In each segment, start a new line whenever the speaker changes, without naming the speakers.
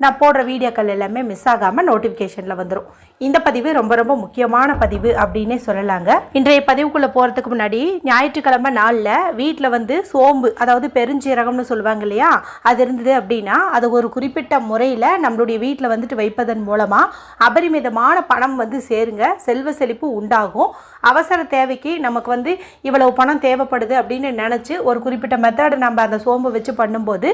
நான் போடுற வீடியோக்கள் எல்லாமே மிஸ் ஆகாமல் நோட்டிஃபிகேஷனில் வந்துடும் இந்த பதிவு ரொம்ப ரொம்ப முக்கியமான பதிவு அப்படின்னே சொல்லலாங்க. இன்றைய பதிவுக்குள்ளே போகிறதுக்கு முன்னாடி ஞாயிற்றுக்கிழமை நாளில் வீட்டில் வந்து சோம்பு அதாவது பெருஞ்சீரகம்னு சொல்லுவாங்க இல்லையா அது இருந்தது அப்படின்னா அது ஒரு குறிப்பிட்ட முறையில் நம்மளுடைய வீட்டில் வந்துட்டு வைப்பதன் மூலமாக அபரிமிதமான பணம் வந்து சேருங்க. செல்வ செழிப்பு உண்டாகும். அவசர தேவைக்கு நமக்கு வந்து இவ்வளவு பணம் தேவைப்படுது அப்படின்னு நினச்சி ஒரு குறிப்பிட்ட மெத்தடை நம்ம அந்த சோம்பு வச்சு பண்ணும்போது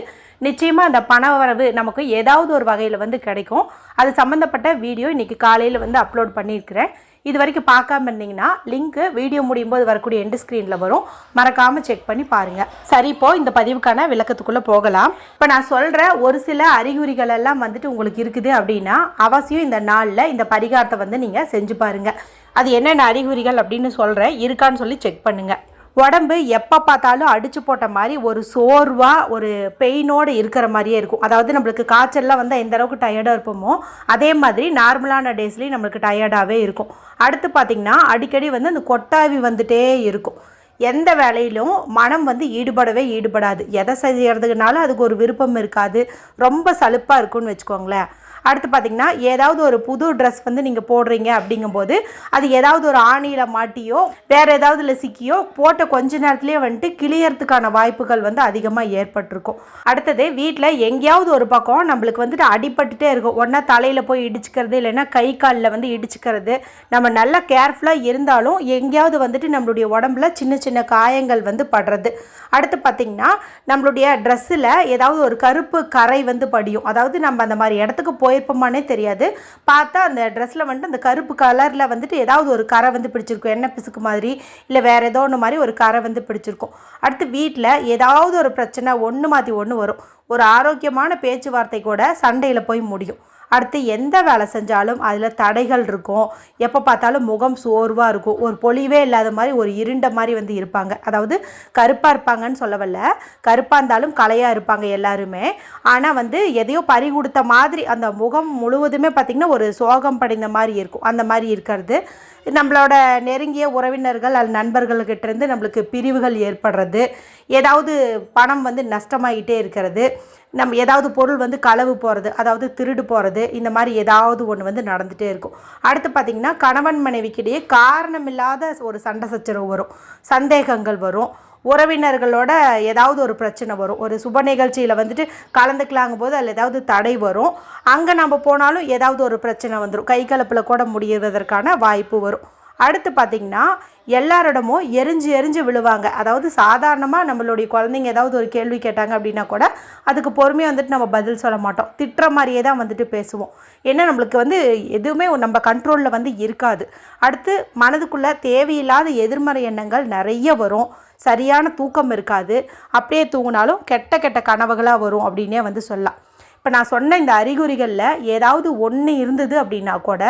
நிச்சயமாக அந்த பண வரவு நமக்கு ஏதாவது ஒரு வகையில் வந்து கிடைக்கும். அது சம்மந்தப்பட்ட வீடியோ இன்றைக்கி காலையில் வந்து அப்லோட் பண்ணியிருக்கிறேன். இது வரைக்கும் பார்க்காம இருந்தீங்கன்னா லிங்க்கு வீடியோ முடியும் போது வரக்கூடிய எண்டு ஸ்க்ரீனில் வரும். மறக்காமல் செக் பண்ணி பாருங்கள் சரி இப்போது இந்த பதிவுக்கான விளக்கத்துக்குள்ளே போகலாம். இப்போ நான் சொல்கிற ஒரு சில அறிகுறிகள் எல்லாம் வந்துட்டு உங்களுக்கு இருக்குது அப்படின்னா அவசியம் இந்த நாளில் இந்த பரிகாரத்தை வந்து நீங்கள் செஞ்சு பாருங்கள் அது என்னென்ன அறிகுறிகள் அப்படின்னு சொல்கிறேன் இருக்கான்னு சொல்லி செக் பண்ணுங்கள் உடம்பு எப்போ பார்த்தாலும் அடிச்சு போட்ட மாதிரி ஒரு சோர்வாக ஒரு பெயினோடு இருக்கிற மாதிரியே இருக்கும். அதாவது நம்மளுக்கு காய்ச்சல்லாம் வந்து எந்த அளவுக்கு டயர்டாக இருப்போமோ அதே மாதிரி நார்மலான டேஸ்லேயும் நம்மளுக்கு டயர்டாகவே இருக்கும். அடுத்து பார்த்திங்கன்னா அடிக்கடி வந்து அந்த கொட்டாவி வந்துட்டே இருக்கும். எந்த வேலையிலும் மனம் வந்து ஈடுபடவே ஈடுபடாது. எதை செய்யறதுக்குனாலும் அதுக்கு ஒரு விருப்பம் இருக்காது. ரொம்ப சலுப்பாக இருக்கும்னு வச்சுக்கோங்களேன். அடுத்து பார்த்திங்கன்னா ஏதாவது ஒரு புது ட்ரெஸ் வந்து நீங்கள் போடுறீங்க அப்படிங்கும்போது அது ஏதாவது ஒரு ஆணியில் மாட்டியோ வேறு ஏதாவதுல சிக்கியோ போட்ட கொஞ்ச நேரத்துலேயே வந்துட்டு கிளியறதுக்கான வாய்ப்புகள் வந்து அதிகமாக ஏற்பட்டிருக்கும். அடுத்தது வீட்டில் எங்கேயாவது ஒரு பக்கம் நம்மளுக்கு வந்துட்டு அடிபட்டுட்டே இருக்கும். ஒன்றா தலையில் போய் இடிச்சுக்கிறது இல்லைன்னா கை காலில் வந்து இடிச்சுக்கிறது. நம்ம நல்லா கேர்ஃபுல்லாக இருந்தாலும் எங்கேயாவது வந்துட்டு நம்மளுடைய உடம்புல சின்ன சின்ன காயங்கள் வந்து படுறது. அடுத்து பார்த்திங்கன்னா நம்மளுடைய ட்ரெஸ்ஸில் ஏதாவது ஒரு கருப்பு கரை வந்து படியும். அதாவது நம்ம அந்த மாதிரி இடத்துக்கு போய் போயிருப்போமானே தெரியாது. பார்த்தா அந்த ட்ரெஸ்ஸில் வந்துட்டு அந்த கருப்பு கலரில் வந்துட்டு ஏதாவது ஒரு கரை வந்து பிடிச்சிருக்கும். எண்ணெய் பிசுக்கு மாதிரி இல்லை வேறு ஏதோ ஒன்று மாதிரி ஒரு கரை வந்து பிடிச்சிருக்கும். அடுத்து வீட்டில் ஏதாவது ஒரு பிரச்சனை ஒன்று மாற்றி ஒன்று வரும். ஒரு ஆரோக்கியமான பேச்சுவார்த்தை கூட சண்டையில் போய் முடியும். அடுத்து எந்த வேலை செஞ்சாலும் அதில் தடைகள் இருக்கும். எப்போ பார்த்தாலும் முகம் சோர்வாக இருக்கும். ஒரு பொலிவே இல்லாத மாதிரி ஒரு இருண்ட மாதிரி வந்து இருப்பாங்க. அதாவது கருப்பாக இருப்பாங்கன்னு சொல்ல வரல கருப்பாக இருந்தாலும் கலையாக இருப்பாங்க எல்லாருமே. ஆனால் வந்து எதையோ பறி கொடுத்த மாதிரி அந்த முகம் முழுவதுமே பார்த்திங்கன்னா ஒரு சோகம் படைந்த மாதிரி இருக்கும். அந்த மாதிரி இருக்கிறது. நம்மளோட நெருங்கிய உறவினர்கள் அல்லது நண்பர்கள்கிட்டேருந்து நம்மளுக்கு பிரிவுகள் ஏற்படுறது. ஏதாவது பணம் வந்து நஷ்டமாகிட்டே இருக்கிறது. நம்ம ஏதாவது பொருள் வந்து களவு போகிறது அதாவது திருடு போகிறது இந்த மாதிரி ஏதாவது ஒன்று வந்து நடந்துகிட்டே இருக்கும். அடுத்து பார்த்திங்கன்னா கணவன் மனைவிக்கிடையே காரணமில்லாத ஒரு சண்டை சச்சரவு வரும். சந்தேகங்கள் வரும். உறவினர்களோட ஏதாவது ஒரு பிரச்சனை வரும். ஒரு சுப நிகழ்ச்சியில் வந்துட்டு கலந்துக்கலாங்கும் போது அதில் ஏதாவது தடை வரும். அங்கே நம்ம போனாலும் ஏதாவது ஒரு பிரச்சனை வந்துடும் கை கலப்பில் கூட முடிவதற்கான வாய்ப்பு வரும். அடுத்து பார்த்திங்கன்னா எல்லாரிடமும் எரிஞ்சு எரிஞ்சு விழுவாங்க. அதாவது சாதாரணமாக நம்மளுடைய குழந்தைங்க ஏதாவது ஒரு கேள்வி கேட்டாங்க அப்படின்னா கூட அதுக்கு பொறுமையாக வந்துட்டு நம்ம பதில் சொல்ல மாட்டோம். திட்டுற மாதிரியே தான் வந்துட்டு பேசுவோம். ஏன்னா நம்மளுக்கு வந்து எதுவுமே நம்ம கண்ட்ரோலில் வந்து இருக்காது. அடுத்து மனதுக்குள்ளே தேவையில்லாத எதிர்மறை எண்ணங்கள் நிறைய வரும். சரியான தூக்கம் இருக்காது. அப்படியே தூங்கினாலும் கெட்ட கெட்ட கனவுகளாக வரும் அப்படின்னே வந்து சொல்லலாம். இப்போ நான் சொன்ன இந்த அறிகுறிகளில் ஏதாவது ஒன்று இருந்தது அப்படின்னா கூட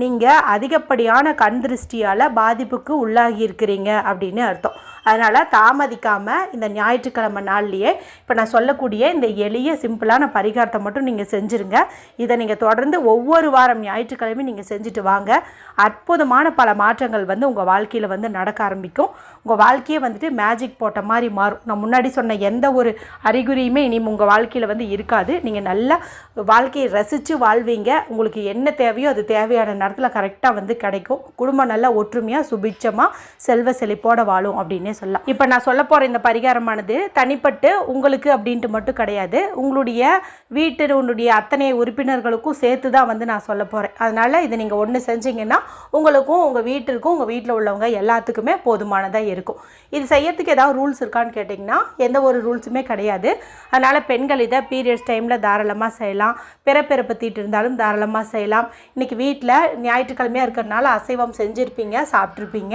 நீங்கள் அதிகப்படியான கண் திருஷ்டியால் பாதிப்புக்கு உள்ளாகி இருக்கிறீங்க அப்படின்னு அர்த்தம். அதனால் தாமதிக்காமல் இந்த ஞாயிற்றுக்கிழமை நாள்லேயே இப்போ நான் சொல்லக்கூடிய இந்த எளிய சிம்பிளான பரிகாரத்தை மட்டும் நீங்கள் செஞ்சுருங்க. இதை நீங்கள் தொடர்ந்து ஒவ்வொரு வாரம் ஞாயிற்றுக்கிழமையும் நீங்கள் செஞ்சுட்டு வாங்க. அற்புதமான பல மாற்றங்கள் வந்து உங்கள் வாழ்க்கையில் வந்து நடக்க ஆரம்பிக்கும். உங்கள் வாழ்க்கையே வந்துட்டு மேஜிக் போட்ட மாதிரி மாறும். நான் முன்னாடி சொன்ன எந்த ஒரு அறிகுறியுமே இனி உங்கள் வாழ்க்கையில் வந்து இருக்காது. நீங்கள் நல்ல வாழ்க்கையை ரசித்து வாழ்வீங்க. உங்களுக்கு என்ன தேவையோ அது தேவையான நேரத்தில் கரெக்டாக வந்து கிடைக்கும். குடும்பம் நல்லா ஒற்றுமையாக சுபிட்சமாக செல்வ செழிப்போட வாழும் அப்படின்னே சொல்லலாம். இப்போ நான் சொல்ல போகிற இந்த பரிகாரமானது தனிப்பட்டு உங்களுக்கு அப்படின்ட்டு மட்டும் கிடையாது. உங்களுடைய வீட்டு உன்னுடைய அத்தனை உறுப்பினர்களுக்கும் சேர்த்து தான் வந்து நான் சொல்ல போகிறேன் அதனால் இதை நீங்கள் ஒன்று செஞ்சீங்கன்னா உங்களுக்கும் உங்கள் வீட்டிற்கும் உங்கள் வீட்டில் உள்ளவங்க எல்லாத்துக்குமே போதுமானதாக இருக்கும். இது செய்யறதுக்கு ஏதாவது ரூல்ஸ் இருக்கான்னு கேட்டிங்கன்னா எந்த ஒரு ரூல்ஸுமே கிடையாது. அதனால் பெண்கள் இதை பீரியட்ஸ் டைமில் தாராளம் தாராளமாக செய்யலாம். பிறப்பிறப்பு தீட்டு இருந்தாலும் தாராளமாக செய்யலாம். இன்றைக்கி வீட்டில் ஞாயிற்றுக்கிழமையாக இருக்கிறதுனால அசைவம் செஞ்சுருப்பீங்க சாப்பிட்ருப்பீங்க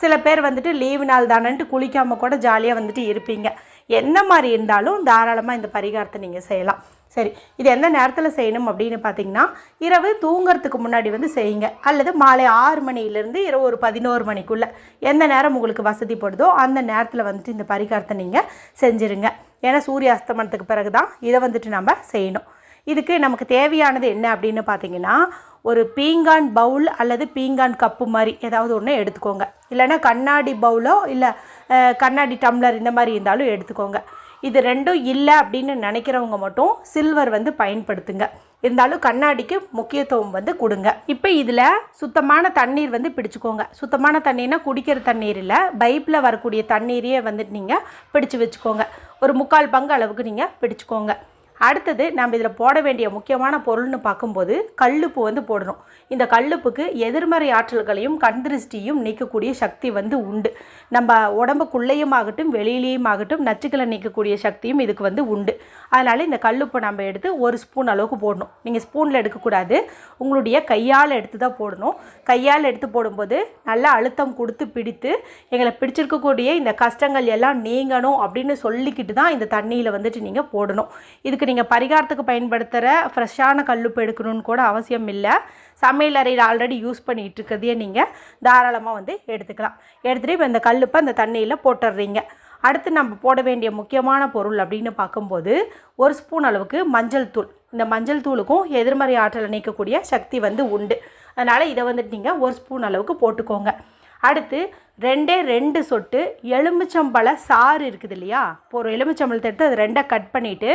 சில பேர் வந்துட்டு லீவு நாள் தானன்ட்டு குளிக்காமல் கூட ஜாலியாக வந்துட்டு இருப்பீங்க. என்ன மாதிரி இருந்தாலும் தாராளமாக இந்த பரிகாரத்தை நீங்கள் செய்யலாம். சரி இது எந்த நேரத்தில் செய்யணும் அப்படின்னு பார்த்தீங்கன்னா இரவு தூங்குறதுக்கு முன்னாடி வந்து செய்யுங்க. அல்லது மாலை ஆறு மணிலேருந்து இரவு ஒரு பதினோரு மணிக்குள்ளே. எந்த நேரம் உங்களுக்கு வசதிப்படுதோ அந்த நேரத்தில் வந்துட்டு இந்த பரிகாரத்தை நீங்கள் செஞ்சுருங்க. ஏன்னா சூரிய அஸ்தமனத்துக்கு பிறகு தான் இதை வந்துட்டு நம்ம செய்யணும். இதுக்கு நமக்கு தேவையானது என்ன அப்படின்னு பார்த்தீங்கன்னா ஒரு பீங்கான் பவுல் அல்லது பீங்கான் கப்பு மாதிரி ஏதாவது ஒன்று எடுத்துக்கோங்க. இல்லைன்னா கண்ணாடி பவுலோ இல்லை கண்ணாடி டம்ளர் இந்த மாதிரி இருந்தாலும் எடுத்துக்கோங்க. இது ரெண்டும் இல்லை அப்படின்னு நினைக்கிறவங்க மட்டும் சில்வர் வந்து பயன்படுத்துங்க. இருந்தாலும் கண்ணாடிக்கு முக்கியத்துவம் வந்து கொடுங்க. இப்போ இதில் சுத்தமான தண்ணீர் வந்து பிடிச்சிக்கோங்க. சுத்தமான தண்ணீர்னா குடிக்கிற தண்ணீர் இல்லை பைப்பில் வரக்கூடிய தண்ணீரையே வந்துட்டு நீங்கள் பிடிச்சி வச்சுக்கோங்க. ஒரு முக்கால் பங்கு அளவுக்கு நீங்கள் பிடிச்சுக்கோங்க. அடுத்தது நம்ம இதில் போட வேண்டிய முக்கியமான பொருள்னு பார்க்கும்போது கல்லுப்பு வந்து போடணும். இந்த கல்லுப்புக்கு எதிர்மறை ஆற்றல்களையும் கண்திருஷ்டியும் நீக்கக்கூடிய சக்தி வந்து உண்டு. நம்ம உடம்புக்குள்ளேயும் ஆகட்டும் வெளியிலேயும் ஆகட்டும் நச்சுக்களை நீக்கக்கூடிய சக்தியும் இதுக்கு வந்து உண்டு. அதனால் இந்த கல்லுப்பை நம்ம எடுத்து ஒரு ஸ்பூன் அளவுக்கு போடணும். நீங்கள் ஸ்பூனில் எடுக்கக்கூடாது. உங்களுடைய கையால் எடுத்து தான் போடணும். கையால் எடுத்து போடும்போது நல்லா அழுத்தம் கொடுத்து பிடித்து எங்களை பிடிச்சிருக்கக்கூடிய இந்த கஷ்டங்கள் எல்லாம் நீங்கணும் அப்படின்னு சொல்லிக்கிட்டு தான் இந்த தண்ணியில் வந்துட்டு நீங்கள் போடணும். இதுக்கு நீங்கள் பரிகாரத்துக்கு பயன்படுத்துகிற ஃப்ரெஷ்ஷான கல்லுப்பு எடுக்கணும்னு கூட அவசியம் இல்லை. சமையல் அறையில் ஆல்ரெடி யூஸ் பண்ணிகிட்டு இருக்கிறதையே நீங்கள் தாராளமாக வந்து எடுத்துக்கலாம். எடுத்துகிட்டு இப்போ இந்த கல்லுப்பை அந்த தண்ணியில் போட்டுடுறீங்க அடுத்து நம்ம போட வேண்டிய முக்கியமான பொருள் அப்படின்னு பார்க்கும்போது ஒரு ஸ்பூன் அளவுக்கு மஞ்சள் தூள். இந்த மஞ்சள் தூளுக்கும் எதிர்மறை ஆற்றலை நீக்கக்கூடிய சக்தி வந்து உண்டு. அதனால் இதை வந்துட்டு நீங்கள் ஒரு ஸ்பூன் அளவுக்கு போட்டுக்கோங்க. அடுத்து ரெண்டே ரெண்டு சொட்டு எலுமிச்சம்பழ சாறு இருக்குது இல்லையா? இப்போ ஒரு எலுமிச்சம்பழத்தை எடுத்து அது ரெண்டாக கட் பண்ணிவிட்டு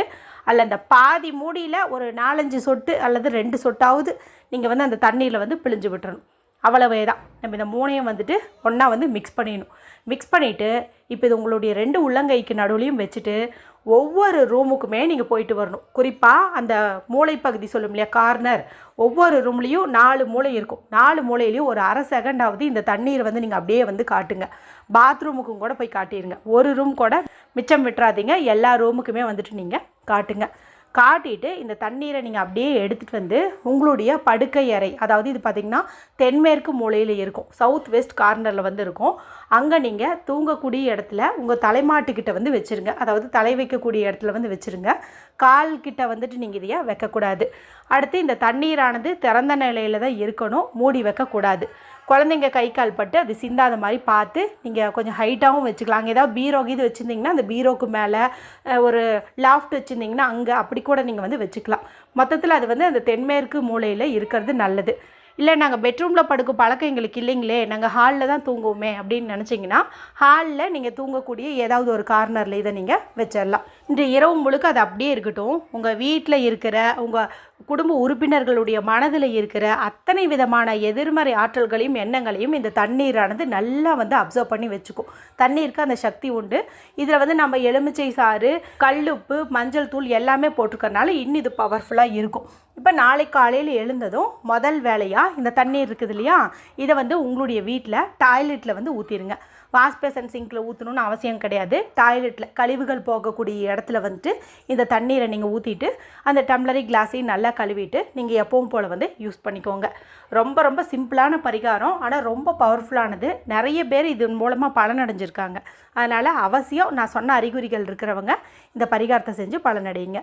அதில் அந்த பாதி மூடியில் ஒரு நாலஞ்சு சொட்டு அல்லது ரெண்டு சொட்டாவது நீங்கள் வந்து அந்த தண்ணியில் வந்து பிழிஞ்சு விட்டுறணும். அவ்வளவே தான் நம்ம இந்த மூணையும் வந்துட்டு ஒன்றா வந்து மிக்ஸ் பண்ணிடணும். மிக்ஸ் பண்ணிவிட்டு இப்போ இது உங்களுடைய ரெண்டு உள்ளங்கைக்கு நடுவுலையும் வச்சுட்டு ஒவ்வொரு ரூமுக்குமே நீங்கள் போயிட்டு வரணும். குறிப்பாக அந்த மூளைப்பகுதி சொல்லும் இல்லையா கார்னர் ஒவ்வொரு ரூம்லேயும் நாலு மூளை இருக்கும். நாலு மூலையிலையும் ஒரு அரை செகண்டாவது இந்த தண்ணீரை வந்து நீங்கள் அப்படியே வந்து காட்டுங்க. பாத்ரூமுக்கும் கூட போய் காட்டிடுங்க ஒரு ரூம் கூட மிச்சம் விட்டுறாதீங்க. எல்லா ரூமுக்குமே வந்துட்டு நீங்கள் காட்டுங்க. காட்டிட்டு இந்த தண்ணீரை நீங்கள் அப்படியே எடுத்துகிட்டு வந்து உங்களுடைய படுக்கை அறை அதாவது இது பார்த்திங்கன்னா தென்மேற்கு மூலையில் இருக்கும் சவுத் வெஸ்ட் கார்னரில் வந்து இருக்கும். அங்கே நீங்கள் தூங்கக்கூடிய இடத்துல உங்கள் தலைமாட்டுக்கிட்ட வந்து வச்சுருங்க. அதாவது தலை வைக்கக்கூடிய இடத்துல வந்து வச்சுருங்க. கால் கிட்ட வந்துட்டு நீங்கள் இதைய வைக்கக்கூடாது. அடுத்து இந்த தண்ணீரானது திறந்த நிலையில் தான் இருக்கணும். மூடி வைக்கக்கூடாது. குழந்தைங்க கை கால் பட்டு அது சிந்தாத மாதிரி பார்த்து நீங்கள் கொஞ்சம் ஹைட்டாகவும் வச்சுக்கலாம். அங்கே ஏதாவது பீரோ கீது வச்சுருந்தீங்கன்னா அந்த பீரோக்கு மேலே ஒரு லாஃப்ட் வச்சுருந்தீங்கன்னா அங்கே அப்படி கூட நீங்கள் வந்து வச்சுக்கலாம். மொத்தத்தில் அது வந்து அந்த தென்மேற்கு மூலையில் இருக்கிறது நல்லது. இல்லை நாங்கள் பெட்ரூமில் படுக்கும் பழக்கம் எங்களுக்கு இல்லைங்களே நாங்கள் ஹாலில் தான் தூங்குவோமே அப்படின்னு நினச்சிங்கன்னா ஹாலில் நீங்கள் தூங்கக்கூடிய ஏதாவது ஒரு கார்னரில் இதை நீங்கள் வச்சிடலாம் இன்று இரவு முழுக்க அது அப்படியே இருக்கட்டும். உங்கள் வீட்டில் இருக்கிற உங்கள் குடும்ப உறுப்பினர்களுடைய மனதில் இருக்கிற அத்தனை விதமான எதிர்மறை ஆற்றல்களையும் எண்ணங்களையும் இந்த தண்ணீரானது நல்லா வந்து அப்சர்வ் பண்ணி வச்சுக்கும். தண்ணீருக்கு அந்த சக்தி உண்டு. இதில் வந்து நம்ம எலுமிச்சை சாறு கல்லுப்பு மஞ்சள் தூள் எல்லாமே போட்டிருக்கறனால இன்னும் இது பவர்ஃபுல்லாக இருக்கும். இப்போ நாளை காலையில் எழுந்ததும் முதல் வேலையாக இந்த தண்ணீர் இருக்குது இல்லையா? இதை வந்து உங்களுடைய வீட்டில் டாய்லெட்டில் வந்து ஊற்றிடுங்க வாஷ் பேசன் சிங்கில் ஊற்றணும்னு அவசியம் கிடையாது. டாய்லெட்டில் கழிவுகள் போகக்கூடிய இடத்துல வந்துட்டு இந்த தண்ணீரை நீங்கள் ஊற்றிட்டு அந்த டம்ளரி கிளாஸையும் நல்லா கழுவிட்டு நீங்கள் எப்பவும் போல் வந்து யூஸ் பண்ணிக்கோங்க. ரொம்ப ரொம்ப சிம்பிளான பரிகாரம். ஆனால் ரொம்ப பவர்ஃபுல்லானது நிறைய பேர் இதன் மூலமாக பலனடைஞ்சிருக்காங்க. அதனால் அவசியம் நான் சொன்ன அறிகுறிகள் இருக்கிறவங்க இந்த பரிகாரத்தை செஞ்சு பலனடையுங்க.